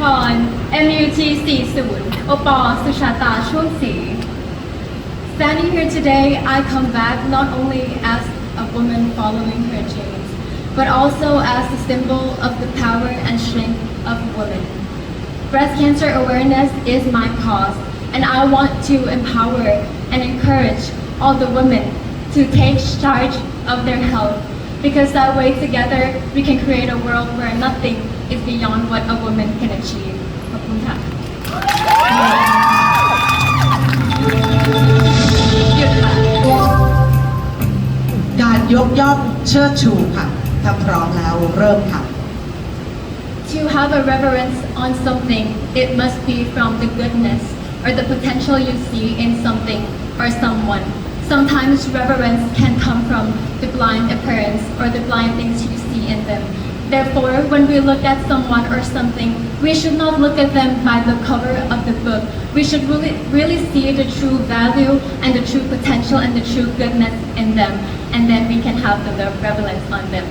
พร Standing here today, I come back not only as a woman following her dreams, but also as the symbol of the power and strength of women. Breast cancer awareness is my cause, and I want to empower and encourage all the women to take charge of their health because that way together we can create a world where nothing is beyond what a woman can achieve. ขอบคุณค่ะหยุดค่ะ การยกย่องเชิดชูค่ะถ้าพร้อมแล้วเริ่มค่ะ To have a reverence on something, it must be from the goodness or the potential you see in something or someone. Sometimes reverence can come from the blind appearance or the blind things you see in them. Therefore, when we look at someone or something, we should not look at them by the cover of the book. We should really, really see the true value and the true potential and the true goodness in them, and then we can have the reverence on them.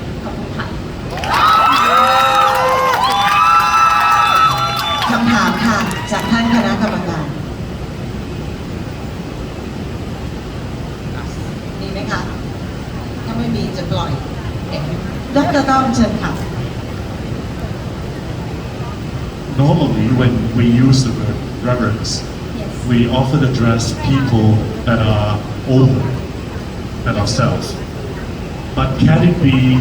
ขอ บคุณค่ะ คำถามค่ะ จากท่านคณะกรรมการ มีไหมคะ ถ้าไม่มีจะปล่อยดรต้อมเชิญค่ะ Normally, when we use the word reverence, Yes. we often address people that are older than ourselves. But can it be,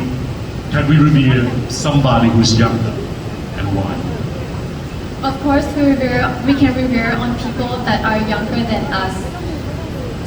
can we revere somebody who's younger and why? Of course, we, revere, we can revere on people that are younger than us.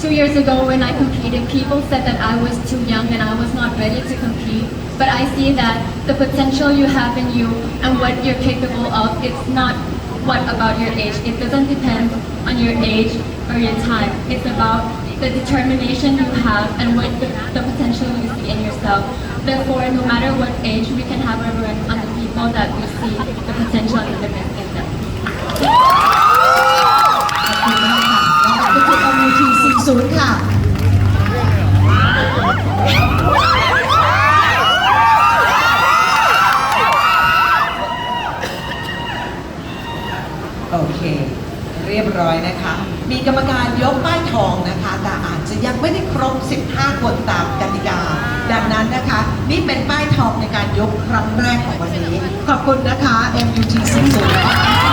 Two years ago, when I competed, people said that I was too young and I was not ready to compete. But I see that the potential you have in you and what you're capable of, it's not what about your age. It doesn't depend on your age or your time. It's about the determination you have and what the, the potential you see in yourself. Therefore, no matter what age, we can have reverence on the people that we see the potential in the best 0ค่ะโอเค เรียบร้อยนะคะ มีกรรมการยกป้ายทองนะคะ แต่อาจจะยังไม่ได้ครบ 15 คนตามกติกา ดังนั้นนะคะ นี่เป็นป้ายทองในการยกครั้งแรกของวันนี้ ขอบคุณนะคะ MUT 40